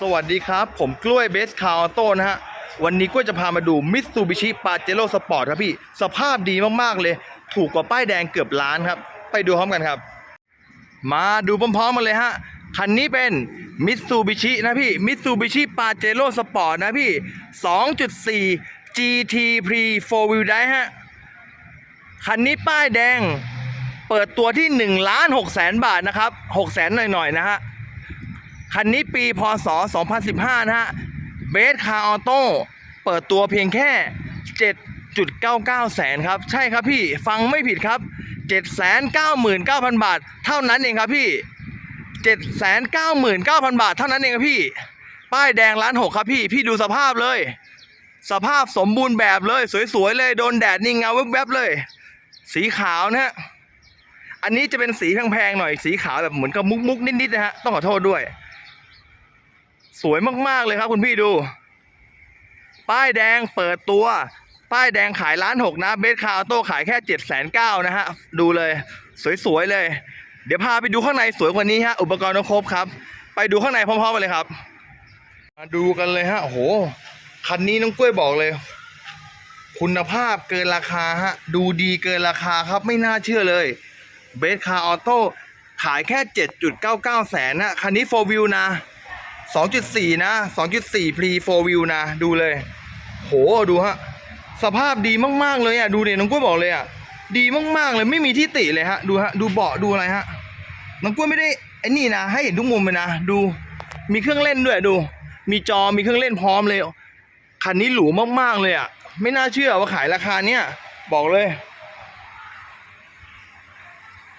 สวัสดีครับ ผมกล้วยเบสคาร์ออโต้นะฮะ วันนี้กล้วยจะพามาดูมิตซูบิชิปาเจโร่สปอร์ตครับพี่ สภาพดีมาก ๆ เลย ถูกกว่าป้ายแดงเกือบล้านครับ ไปดูพร้อมกันครับ มาดูพร้อมๆกันเลยฮะ คันนี้เป็นมิตซูบิชินะพี่มิตซูบิชิปาเจโร่สปอร์ตนะพี่ 2.4 GT Pre 4 Wheel Drive ฮะ คันนี้ป้ายแดง เปิดตัวที่1ล้าน6แสนบาทนะครับ6แสนหน่อยๆนะฮะ คันนี้ปีพศ 2015 นะฮะเบสคาร์ออโต้เปิดตัวเพียงแค่ 7.99 แสนครับ ใช่ครับพี่ฟังไม่ผิดครับ 799,000 บาท เท่านั้นเองครับพี่ 799,000 บาท เท่านั้นเองครับพี่ ป้ายแดงล้านหกครับพี่ พี่ดูสภาพเลย สภาพสมบูรณ์แบบเลย สวยๆเลยโดนแดดนี่เงาแวบๆเลย สีขาวนะฮะอันนี้จะเป็นสีแพงๆหน่อยสีขาวแบบเหมือนกับมุกๆนิดๆนะฮะต้องขอโทษด้วย สวยมากๆเลยครับคุณพี่ดู ป้ายแดงเปิดตัว ป้ายแดงขายล้านหกนะเบสคาร์โต้ขายแค่เจ็ดแสนเก้านะฮะ ดูเลย สวยๆเลย เดี๋ยวพาไปดูข้างในสวยกว่านี้ฮะ อุปกรณ์ครบครับ ไปดูข้างในพร้อมๆกันเลยครับ มาดูกันเลยฮะโอ้โห คันนี้น้องกล้วยบอกเลย คุณภาพเกินราคาฮะ ดูดีเกินราคาครับไม่น่าเชื่อเลยเบสคาร์ออโต้ขายแค่ 7.99 แสนนะคันนี้4 wheel นะ 2.4 นะ 2.4 พรี4 wheel นะ ดูเลย โห ดูฮะ สภาพดีมาก ๆ เลยอะ ดูเนี่ยน้องกล้วยบอกเลยอะ ดีมากๆเลย ไม่มีที่ติเลยฮะ ดูฮะ ดูเบาะ ดูอะไรฮะ น้องกล้วยไม่ได้ไอ้นี่นะ ให้เห็นทุกมุมเลยนะ ดู มีเครื่องเล่นด้วย ดู มีจอ มีเครื่องเล่นพร้อมเลย คันนี้หรูมากๆเลยอะ ไม่น่าเชื่อว่าขายราคาเนี้ย บอกเลย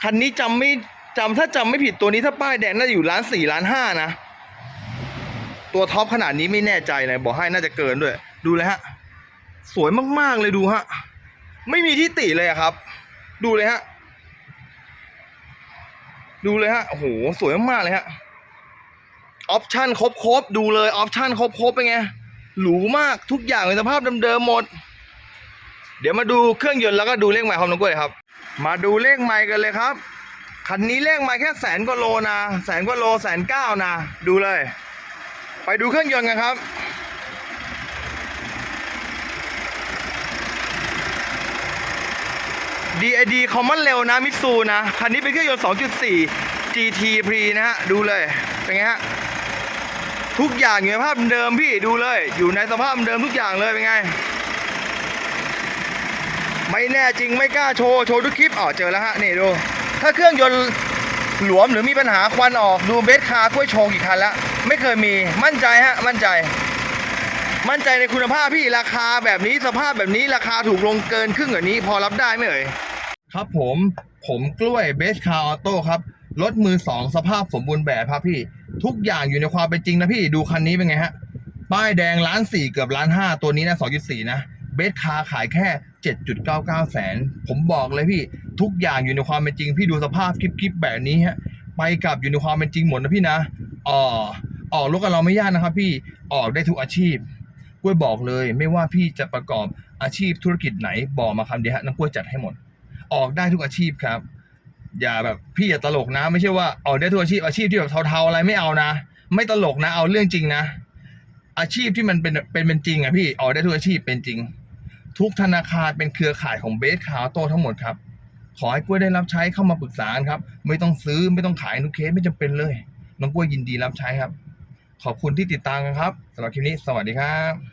คันนี้จำไม่จำถ้าจำไม่ผิดตัวนี้ถ้าป้ายแดงน่าจะอยู่ล้านสี่ล้านห้านะ ตัวท็อปขนาดนี้ไม่แน่ใจเลยบอกให้น่าจะเกินด้วย ดูเลยฮะ สวยมากๆเลยดูฮะ ไม่มีที่ติเลยครับ ดูเลยฮะ ดูเลยฮะโอ้โหสวยมากๆเลยฮะออปชั่นครบๆดูเลยออปชั่นครบๆเป็นไงหรูมากทุกอย่างในสภาพเดิมๆหมด เดี๋ยวมาดูเครื่องยนต์แล้วก็ดูเลขไมล์ของน้องกล้วยครับ มาดูเลขไมล์กันเลยครับคันนี้เลขไมล์แค่แสนกว่าโลนะแสนกว่าโลแสนเก้านะดูเลย ไปดูเครื่องยนต์กันครับ DID Common เร็วนะ มิตซูนะ คันนี้เป็นเครื่องยนต์ 2.4 GT Pre นะฮะ ดูเลย เป็นไงฮะ ทุกอย่างอยู่ในภาพเดิมพี่ดูเลย อยู่ในสภาพเดิมทุกอย่างเลย เป็นไง ไม่แน่จริงไม่กล้าโชว์ โชว์ทุกคลิปอ๋อเจอแล้วฮะ นี่ดู ถ้าเครื่องยนต์หลวมหรือมีปัญหาควันออก ดูเบสคาร์กล้วยโชว์กี่คันแล้ว ไม่เคยมีมั่นใจฮะมั่นใจ มั่นใจในคุณภาพพี่ราคาแบบนี้สภาพแบบนี้ราคาถูกลงเกินครึ่งกว่านี้ พอรับได้ไหมเอ่ยครับผมผมกล้วยเบสคาร์ออโต้ครับรถมือสองสภาพสมบูรณ์แบบครับพี่ ทุกอย่างอยู่ในความเป็นจริงนะพี่ดูคันนี้เป็นไงฮะป้ายแดงล้านสี่เกือบล้านห้าตัวนี้นะสองจุดสี่นะเบสคาร์ขายแค่เจ็ดจุดเก้าเก้าแสน ผมบอกเลยพี่ ทุกอย่างอยู่ในความเป็นจริง พี่ดูสภาพคลิปๆแบบนี้ฮะ ไปกลับอยู่ในความเป็นจริงหมดนะพี่นะอ๋อ ออกรถกับเราไม่ยากนะครับ พี่ออกได้ทุกอาชีพกล้วยบอกเลย ไม่ว่าพี่จะประกอบอาชีพธุรกิจไหนบอกมาคำเดียวฮะน้องกล้วยจัดให้หมด ออกได้ทุกอาชีพครับ อย่าแบบพี่อย่าตลกนะ ไม่ใช่ว่าออกได้ทุกอาชีพอาชีพที่แบบเทาๆอะไรไม่เอานะ ไม่ตลกนะ เอาเรื่องจริงนะ อาชีพที่มันเป็นเป็นเป็นจริงอะพี่ออกได้ทุกอาชีพเป็นจริง ทุกธนาคารเป็นเครือข่ายของเบสคาร์โตทั้งหมดครับขอให้กล้วยได้รับใช้เข้ามาปรึกษาครับ ไม่ต้องซื้อไม่ต้องขายนุเคสไม่จำเป็นเลยน้องกล้วยยินดีรับใช้ครับ ขอบคุณที่ติดตามกันครับสำหรับคลิปนี้สวัสดีครับ